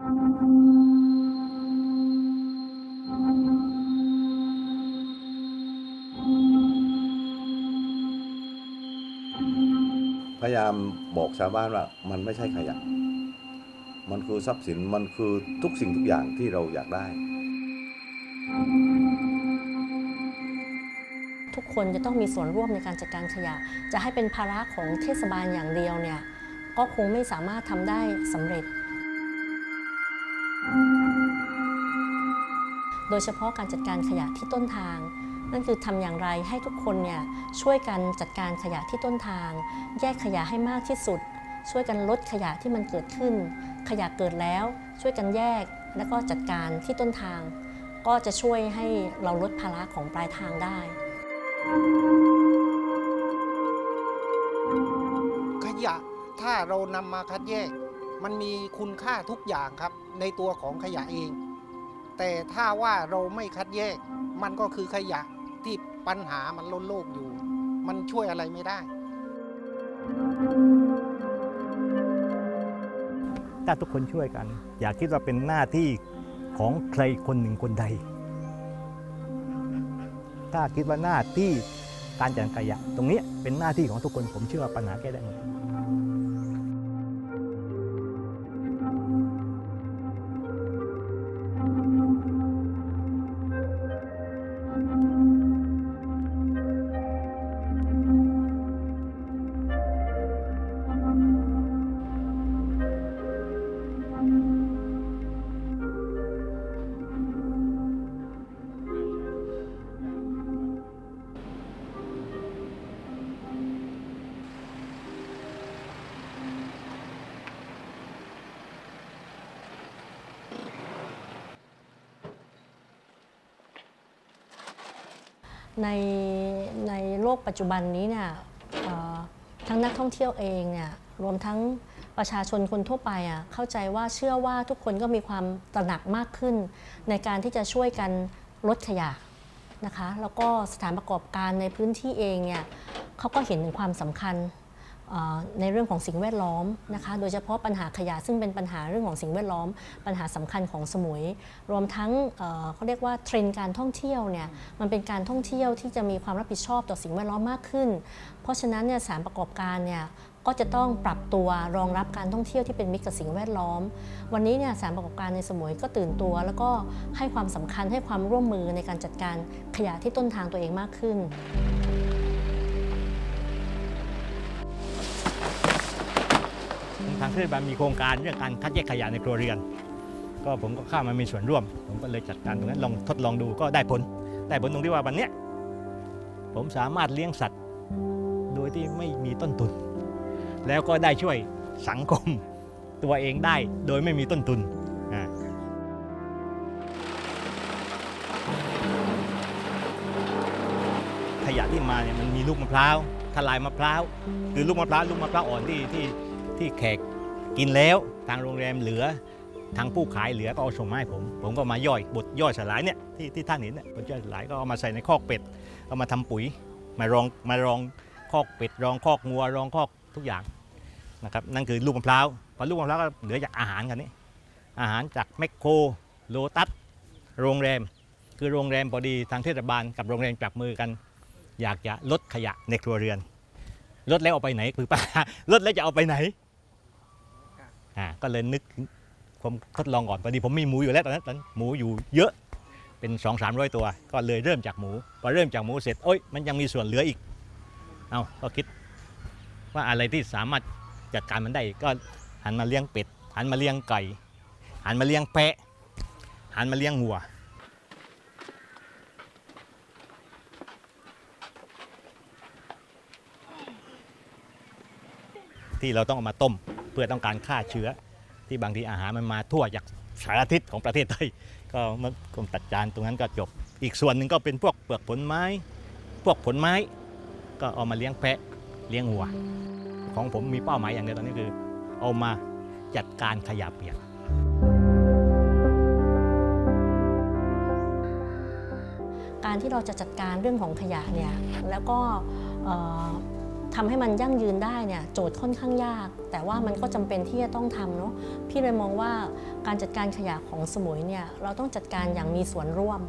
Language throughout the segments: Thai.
พยายามบอกชาวบ้านว่ามันไม่ใช่ขยะ มันคือทรัพย์สิน มันคือทุกสิ่งทุกอย่างที่เราอยากได้ ทุกคนจะต้องมีส่วนร่วมในการจัดการขยะ จะให้เป็นภาระของเทศบาลอย่างเดียวเนี่ย ก็คงไม่สามารถทำได้สำเร็จ โดยเฉพาะการจัดการขยะที่ต้นทาง นั่นคือทำอย่างไรให้ทุกคนเนี่ยช่วยกันจัดการขยะที่ต้นทาง แยกขยะให้มากที่สุด ช่วยกันลดขยะที่มันเกิดขึ้น ขยะเกิดแล้วช่วยกันแยกแล้วก็จัดการที่ต้นทาง ก็จะช่วยให้เราลดภาระของปลายทางได้ ขยะถ้าเรานำมาคัดแยก มันมีคุณค่าทุกอย่างครับ ในตัวของขยะเอง แต่ถ้าว่าเราไม่คัดแยก มันก็คือขยะที่ปัญหามันล้นโลกอยู่ มันช่วยอะไรไม่ได้ ถ้าทุกคนช่วยกัน อย่าคิดว่าเป็นหน้าที่ของใครคนหนึ่งคนใด ถ้าคิดว่าหน้าที่การจัดการขยะ ตรงนี้เป็นหน้าที่ของทุกคนผมเชื่อว่าปัญหาแก้ได้หมด ในในโลกปัจจุบันนี้เนี่ยทั้งนักท่องเที่ยวเองเนี่ยรวมทั้งประชาชนคนทั่วไปอะเข้าใจว่าเชื่อว่าทุกคนก็มีความตระหนักมากขึ้น ในการที่จะช่วยกันลดขยะนะคะ แล้วก็สถานประกอบการในพื้นที่เองเนี่ยเขาก็เห็นถึงความสำคัญ ในเรื่องของสิ่งแวดล้อมนะคะโดยเฉพาะปัญหาขยะซึ่งเป็นปัญหาเรื่องของสิ่งแวดล้อม ปัญหาสำคัญของสมุย รวมทั้งเขาเรียกว่าเทรนด์การท่องเที่ยวเนี่ยมันเป็นการท่องเที่ยวที่จะมีความรับผิดชอบต่อสิ่งแวดล้อมมากขึ้น เพราะฉะนั้นเนี่ยสารประกอบการเนี่ยก็จะต้องปรับตัวรองรับการท่องเที่ยวที่เป็นมิตรกับสิ่งแวดล้อม วันนี้เนี่ยสารประกอบการในสมุยก็ตื่นตัว แล้วก็ให้ความสำคัญให้ความร่วมมือในการจัดการขยะที่ต้นทางตัวเองมากขึ้น ทางเทศบาลมีโครงการเรื่องการคัดแยกขยะในครัวเรือน ก็ผมก็เข้ามามีส่วนร่วม ผมก็เลยจัดการตรงนั้นลองทดลองดูก็ได้ผลได้ผลตรงที่ว่าวันนี้ผมสามารถเลี้ยงสัตว์ โดยที่ไม่มีต้นทุน แล้วก็ได้ช่วยสังคมตัวเองได้โดยไม่มีต้นทุนอ่าขยะที่มาเนี่ยมันมีลูกมะพร้าวทลายมะพร้าวคือลูกมะพร้าวลูกมะพร้าวอ่อนที่ที่ที่แขก กินแล้วทางโรงแรมเหลือทางผู้ขายเหลือก็เอาส่งมาให้ผม ผมก็มาย่อยบดย่อยสลายเนี่ยที่ที่ท่านเห็นเนี่ยบดย่อยสลายก็เอามาใส่ในคอกเป็ดเอามาทำปุ๋ยมารองมารองคอกเป็ดรองคอกงัวรองคอกทุกอย่างนะครับนั่นคือลูกมะพร้าวพอลูกมะพร้าวก็เหลือจากอาหารกันนี่อาหารจากแมคโครโลตัสโรงแรม คือโรงแรมพอดีทางเทศบาลกับโรงแรมจับมือกัน อยากจะลดขยะในครัวเรือนลดแล้วเอาไปไหนคือป้าลดแล้วจะเอาไปไหน อ่าก็เลยนึกผมทดลองก่อนพอดีผมมีหมูอยู่แล้วตอนนั้นตอนหมูอยู่เยอะเป็น2 3 0 0 ตัว ก็เลยเริ่มจากหมูพอเริ่มจากหมูเสร็จโอ้ยมันยังมีส่วนเหลืออีกเอาก็คิดว่าอะไรที่สามารถจัดการมันได้ก็หันมาเลี้ยงเป็ดหันมาเลี้ยงไก่หันมาเลี้ยงแพะหันมาเลี้ยงวัวที่เราต้องเอามาต้ม พื่อต้องการฆ่าเชื้อ ที่บางทีอาหารมันมาทั่วจากสารทิศของประเทศไทย ก็มื่อกรมตัดจานตรงนั้นก็จบ อีกส่วนหนึ่งก็เป็นพวกเปลือกผลไม้ พวกผลไม้ ก็เอามาเลี้ยงแพะเลี้ยงวัว ของผมมีเป้าหมายอย่างเดียวตอนนี้คือ เอามาจัดการขยะเปียกการที่เราจะจัดการเรื่องของขยะเนี่ยแล้วก็ ทำให้มันยั่งยืนได้เนี่ยโจทย์ค่อนข้างยาก แต่ว่ามันก็จำเป็นที่จะต้องทำเนาะพี่เลยมองว่าการจัดการขยะของสมุยเนี่ยเราต้องจัดการอย่างมีส่วนร่วม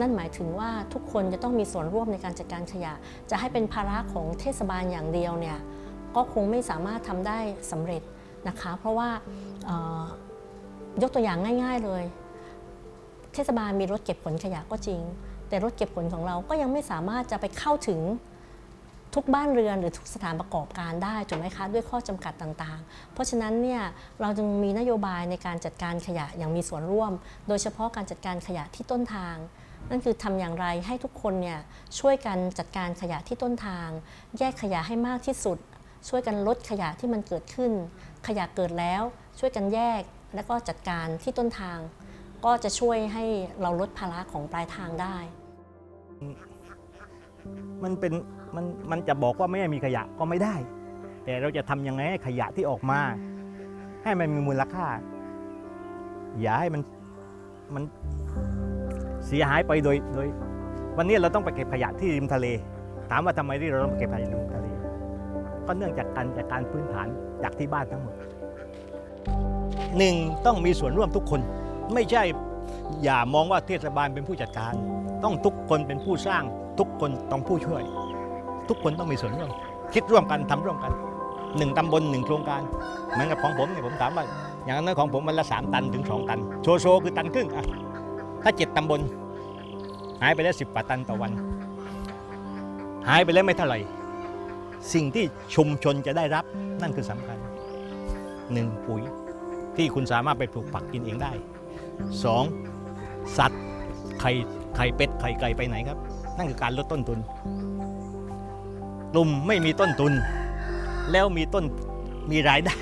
นั่นหมายถึงว่าทุกคนจะต้องมีส่วนร่วมในการจัดการขยะ จะให้เป็นภาระของเทศบาลอย่างเดียวเนี่ยก็คงไม่สามารถทำได้สำเร็จนะคะ เพราะว่ายกตัวอย่างง่าย ๆเลย เทศบาลมีรถเก็บขนขยะก็จริง แต่รถเก็บขนของเราก็ยังไม่สามารถจะไปเข้าถึง ทุกบ้านเรือนหรือทุกสถานประกอบการได้ถูกไหมคะด้วยข้อจำกัดต่างๆ เพราะฉะนั้นเนี่ยเราจึงมีนโยบายในการจัดการขยะอย่างมีส่วนร่วม โดยเฉพาะการจัดการขยะที่ต้นทางนั่นคือทำอย่างไรให้ทุกคนเนี่ยช่วยกันจัดการขยะที่ต้นทาง แยกขยะให้มากที่สุด ช่วยกันลดขยะที่มันเกิดขึ้น ขยะเกิดแล้วช่วยกันแยกแล้วก็จัดการที่ต้นทาง ก็จะช่วยให้เราลดภาระของปลายทางได้ มันเป็นมันมันจะบอกว่าไม่ให้มีขยะก็ไม่ได้ แต่เราจะทำยังไงให้ขยะที่ออกมา ให้มันมีมูลค่า อย่าให้มันมันเสียหายไปโดยโดย วันนี้เราต้องไปเก็บขยะที่ริมทะเล ถามว่าทำไมที่เราต้องไปเก็บขยะริมทะเล ก็เนื่องจากการจัดการพื้นฐานจากที่บ้านทั้งหมดหนึ่งต้องมีส่วนร่วมทุกคน ไม่ใช่อย่ามองว่าเทศบาลเป็นผู้จัดการ ต้องทุกคนเป็นผู้สร้าง ทุกคนต้องผู้ช่วย ทุกคนต้องมีส่วนร่วม คิดร่วมกันทำร่วมกันหนึ่งตำบลหนึ่งโครงการเหมือนกับของผมเนี่ยผมถามว่า อย่างนั้นของผมวันละสามตันถึงสองตัน โชโชคือตันครึ่งอะถ้าเจ็ดตำบล หายไปแล้วสิบกว่าตันต่อวัน หายไปแล้วไม่เท่าไหร่ สิ่งที่ชุมชนจะได้รับนั่นคือสำคัญหนึ่งปุ๋ยที่คุณสามารถไปปลูกผักกินเองได้สองสัตว์ไข่ ไข่เป็ดไข่ไก่ไปไหนครับ นั่นคือการลดต้นทุน กลุ่มไม่มีต้นทุน แล้วมีต้นมีรายได้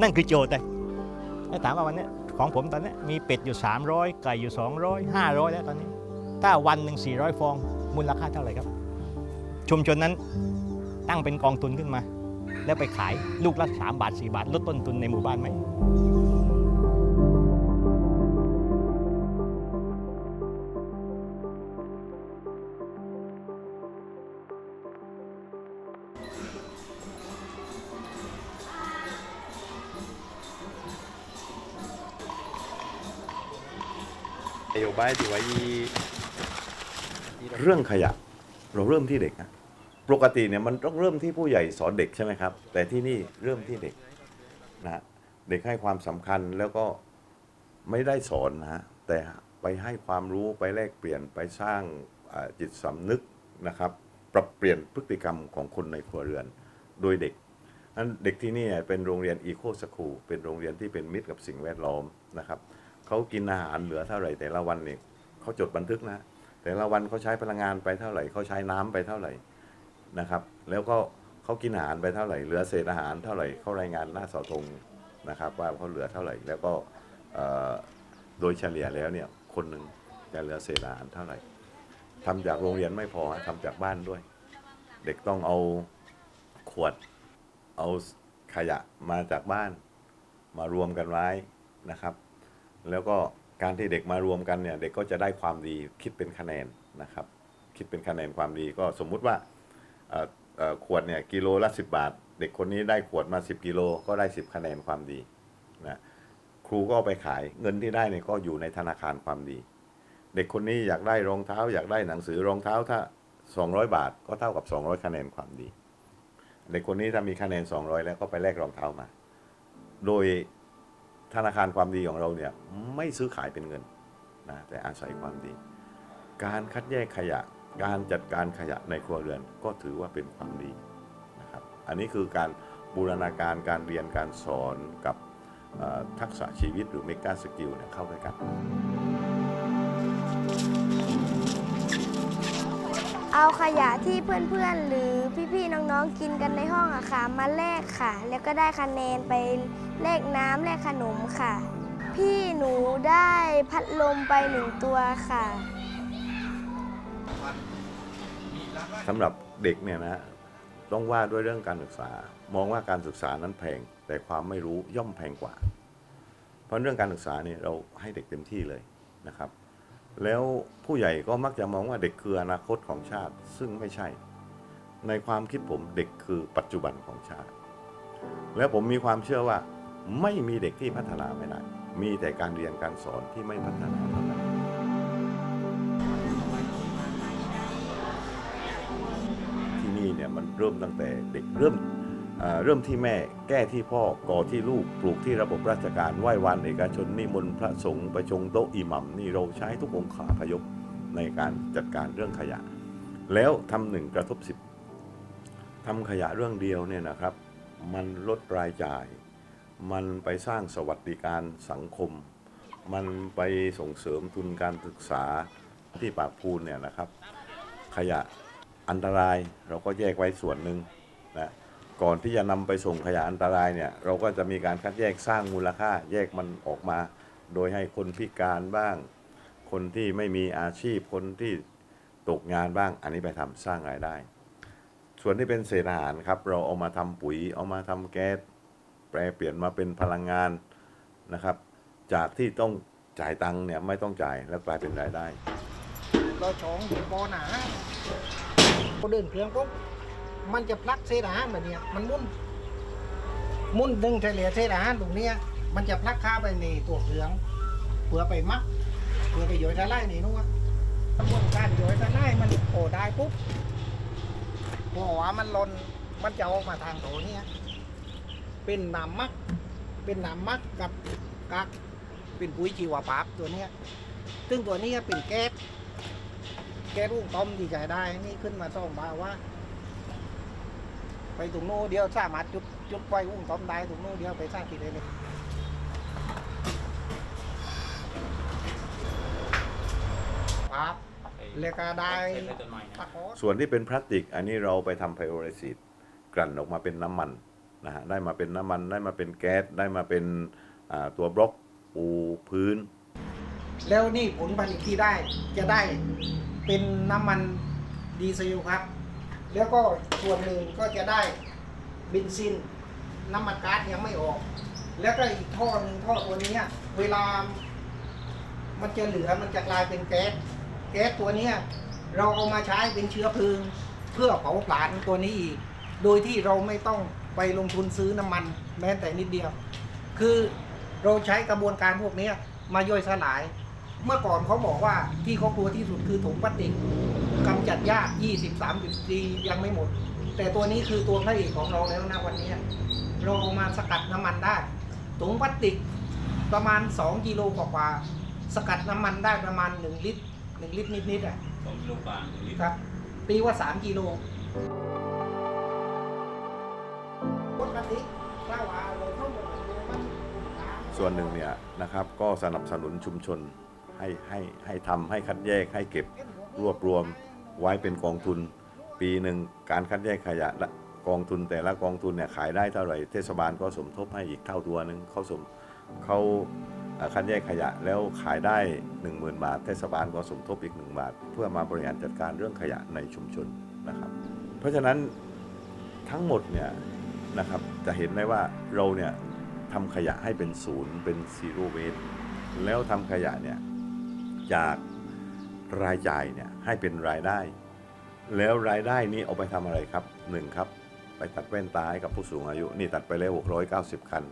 นั่นคือโจทย์เลยแล้วถามว่าวันเนี้ยของผมตอนเนี้ยมีเป็ดอยู่ 300 ไก่อยู่ 200 500 แล้วตอนนี้ ถ้าวันหนึ่ง400 ฟอง มูลค่าเท่าไหร่ครับ ชุมชนนั้นตั้งเป็นกองทุนขึ้นมา แล้วไปขายลูกละ3บาท 4 บาท ลดต้นทุนในหมู่บ้านไหม เรื่องขยะเราเริ่มที่เด็กนะปกติเนี่ยมันต้องเริ่มที่ผู้ใหญ่สอนเด็กใช่ไหมครับ แต่ที่นี่เริ่มที่เด็กนะเด็กให้ความสำคัญแล้วก็ไม่ได้สอนนะฮะแต่ไปให้ความรู้ไปแลกเปลี่ยนไปสร้างจิตสำนึกนะครับ ปรับเปลี่ยนพฤติกรรมของคนในครัวเรือนโดยเด็กนั้นเด็กที่นี่เป็นโรงเรียนอีโคสคูลเป็นโรงเรียนที่เป็นมิตรกับสิ่งแวดล้อมนะครับ เขากินอาหารเหลือเท่าไหร่ แต่ละวันเนี่ยเขาจดบันทึกนะ แต่ละวันเขาใช้พลังงานไปเท่าไหร่เขาใช้น้ำไปเท่าไหร่นะครับ แล้วก็เขากินอาหารไปเท่าไหร่เหลือเศษอาหารเท่าไหร่เขารายงานหน้าเสาธงนะครับ ว่าเขาเหลือเท่าไหร่ แล้วก็โดยเฉลี่ยแล้วเนี่ยคนหนึ่งจะเหลือเศษอาหารเท่าไหร่ทำจากโรงเรียนไม่พอทำจากบ้านด้วย เด็กต้องเอาขวดเอาขยะมาจากบ้านมารวมกันไว้นะครับ แล้วก็การที่เด็กมารวมกันเนี่ยเด็กก็จะได้ความดีคิดเป็นคะแนนนะครับ คิดเป็นคะแนนความดีก็สมมุติว่าขวดเนี่ยกิโลละ 10 บาท เด็กคนนี้ได้ขวดมา 10 กิโลก็ได้ 10 คะแนนความดีนะครูก็เอาไปขายเงินที่ได้เนี่ยก็อยู่ในธนาคารความดี เด็กคนนี้อยากได้รองเท้า อยากได้หนังสือรองเท้าถ้า 200 บาทก็เท่ากับ 200 คะแนนความดี เด็กคนนี้ถ้ามีคะแนน 200 แล้วก็ไปแลกรองเท้ามา โดย ธนาคารความดีของเราเนี่ยไม่ซื้อขายเป็นเงินนะแต่อาศัยความดี การคัดแยกขยะ การจัดการขยะในครัวเรือนก็ถือว่าเป็นความดีนะครับอันนี้คือการบูรณาการการเรียนการสอนกับทักษะชีวิตหรือเมกาสกิลเนี่ยเข้าด้วยกันเอาขยะที่เพื่อนๆ หรือพี่ๆ น้องๆ กินกันในห้องอะค่ะ มาแลกค่ะ แล้วก็ได้คะแนนไปแลกน้ำแลกขนมค่ะ พี่หนูได้พัดลมไปหนึ่งตัวค่ะสำหรับเด็กเนี่ยนะต้องว่าด้วยเรื่องการศึกษา มองว่าการศึกษานั้นแพง แต่ความไม่รู้ย่อมแพงกว่า เพราะเรื่องการศึกษาเนี่ยเราให้เด็กเต็มที่เลยนะครับ แล้วผู้ใหญ่ก็มักจะมองว่าเด็กคืออนาคตของชาติ ซึ่งไม่ใช่ ในความคิดผมเด็กคือปัจจุบันของชาติ แล้วผมมีความเชื่อว่า ไม่มีเด็กที่พัฒนาไม่ได้ มีแต่การเรียนการสอนที่ไม่พัฒนาเท่านั้นที่นี่เนี่ยมันเริ่มตั้งแต่เด็กเริ่มเริ่มที่แม่แก้ที่พ่อก่อที่ลูกปลูกที่ระบบราชการไหว้วานเอกชนนิมนต์พระสงฆ์ประชงโต๊ะอิหมัมนี่เราใช้ทุกองค์ขาพยพในการจัดการเรื่องขยะ แล้วทำหนึ่งกระทบสิบทำขยะเรื่องเดียวเนี่ยนะครับ มันลดรายจ่าย มันไปสร้างสวัสดิการสังคม มันไปส่งเสริมทุนการศึกษาที่ปากพูนเนี่ยนะครับ ขยะอันตรายเราก็แยกไว้ส่วนหนึ่งนะก่อนที่จะนำไปส่งขยะอันตรายเนี่ยเราก็จะมีการคัดแยกสร้างมูลค่าแยกมันออกมา โดยให้คนพิการบ้าง คนที่ไม่มีอาชีพคนที่ตกงานบ้าง อันนี้ไปทำสร้างรายได้ ส่วนที่เป็นเศษอาหารครับเราเอามาทำปุ๋ยเอามาทำแก๊ส แปลเปลี่ยนมาเป็นพลังงานนะครับ จากที่ต้องจ่ายตังค์เนี่ยไม่ต้องจ่ายแล้วกลายเป็นรายได้ เราชองอยู่ปอหนาพอเดินเครื่องปุ๊บมันจะพลักเศษอาหารแบบเนี้ยมันมุ่นมุ่นดึงเฉลี่ยเศษอาหารตรงเนี้ยมันจะพลักข้าไปในตัวเครื่องเพื่อไปมักเพื่อไปโยยสะไลนี่นู้นกระบวนการโยยสะไลมันโอได้ปุ๊บพอว่ามันหลนมันจะออกมาทางโถเนี้ย เป็นน้ำมัก เป็นน้ำมักกับกักเป็นปุ๋ยชีวภาพตัวเนี้ยซึ่งตัวนี้เป็นแก๊สแก๊สลูกต้มที่ใช้ได้ นี่ขึ้นมาต้องบาว่า ไปตรงโน้นเดียวสามารถจุดจุดไฟอุ้งต้มได้ตรงโน้นเดียวไปสร้างที่ได้เลยครับแล้วก็ได้ตะขอส่วนที่เป็นพลาสติก อันนี้เราไปทำไพโอเรซิตกลั่นออกมาเป็นน้ำมัน นะฮะได้มาเป็นน้ำมันได้มาเป็นแก๊สได้มาเป็นตัวบล็อกปูพื้น แล้วนี่ผลผลิตที่ได้จะได้เป็นน้ำมันดีเซลครับ แล้วก็ส่วนหนึ่งก็จะได้เบนซิน น้ำมันก๊าซยังไม่ออก แล้วก็อีกท่อหนึ่งท่อตัวนี้เวลามันจะเหลือมันจะกลายเป็นแก๊สแก๊สตัวนี้เราเอามาใช้เป็นเชื้อเพลิง เพื่อเผาผลาญตัวนี้อีก โดยที่เราไม่ต้อง ไปลงทุนซื้อน้ำมันแม้แต่นิดเดียว คือเราใช้กระบวนการพวกเนี้ยมาย่อยสลาย เมื่อก่อนเขาบอกว่าที่เขากลัวที่สุดคือถุงพลาสติกกำจัดยาก 20 30ปียังไม่หมด แต่ตัวนี้คือตัวพระเอกของเราแล้วนะวันนี้ เราเอามาสกัดน้ำมันได้ ถุงพลาสติกประมาณ 2 กิโลกว่าๆสกัดน้ำมันได้ประมาณ 1 ลิตร 1 ลิตรนิดๆอะสองกิโลกว่าครับตีว่า 3 กิโล ส่วนหนึ่งเนี่ยนะครับก็สนับสนุนชุมชนให้ให้ให้ทำให้คัดแยกให้เก็บรวบรวมไว้เป็นกองทุน ปีหนึ่งการคัดแยกขยะละกองทุนแต่ละกองทุนเนี่ยขายได้เท่าไหร่เทศบาลก็สมทบให้อีกเท่าตัวหนึ่งเขาสมเขาคัดแยกขยะแล้วขายได้ 10,000 บาท เทศบาลก็สมทบอีก 1 บาท เพื่อมาบริหารจัดการเรื่องขยะในชุมชนนะครับ เพราะฉะนั้นทั้งหมดเนี่ย นะครับ จะเห็นได้ว่าเราเนี่ยทำขยะให้เป็นศูนย์เป็นซีโร่เวสแล้วทำขยะเนี่ยจากรายจ่ายเนี่ยให้เป็นรายได้ แล้วรายได้นี้เอาไปทำอะไรครับหนึ่งครับ ไปตัดแว่นตาให้กับผู้สูงอายุ นี่ตัดไปแล้ว 690 คัน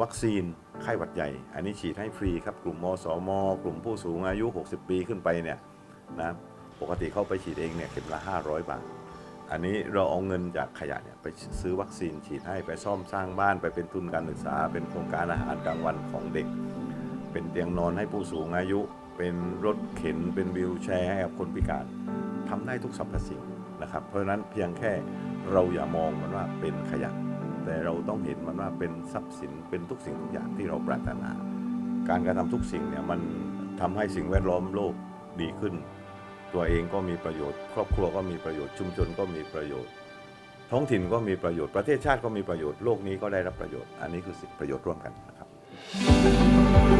วัคซีนไข้หวัดใหญ่ อันนี้ฉีดให้ฟรีครับ กลุ่มมสม กลุ่มผู้สูงอายุ 60 ปีขึ้นไปเนี่ยนะปกติเข้าไปฉีดเองเนี่ยเข็มละ 500 บาท อันนี้เราเอาเงินจากขยะเนี่ยไปซื้อวัคซีนฉีดให้ไปซ่อมสร้างบ้านไปเป็นทุนการศึกษา เป็นโครงการอาหารกลางวันของเด็ก เป็นเตียงนอนให้ผู้สูงอายุ เป็นรถเข็นเป็นวิวแชร์ให้กับคนพิการทำได้ทุกสรรพสิ่งนะครับ เพราะฉะนั้นเพียงแค่เราอย่ามองมันว่าเป็นขยะ แต่เราต้องเห็นมันว่าเป็นทรัพย์สินเป็นทุกสิ่งทุกอย่างที่เราปรารถนา การกระทำทุกสิ่งเนี่ยมันทำให้สิ่งแวดล้อมโลกดีขึ้น ตัวเองก็มีประโยชน์ ครอบครัวก็มีประโยชน์ชุมชนก็มีประโยชน์ ท้องถิ่นก็มีประโยชน์ประเทศชาติก็มีประโยชน์โลกนี้ก็ได้รับประโยชน์ อันนี้คือสิทธิประโยชน์ร่วมกันนะครับ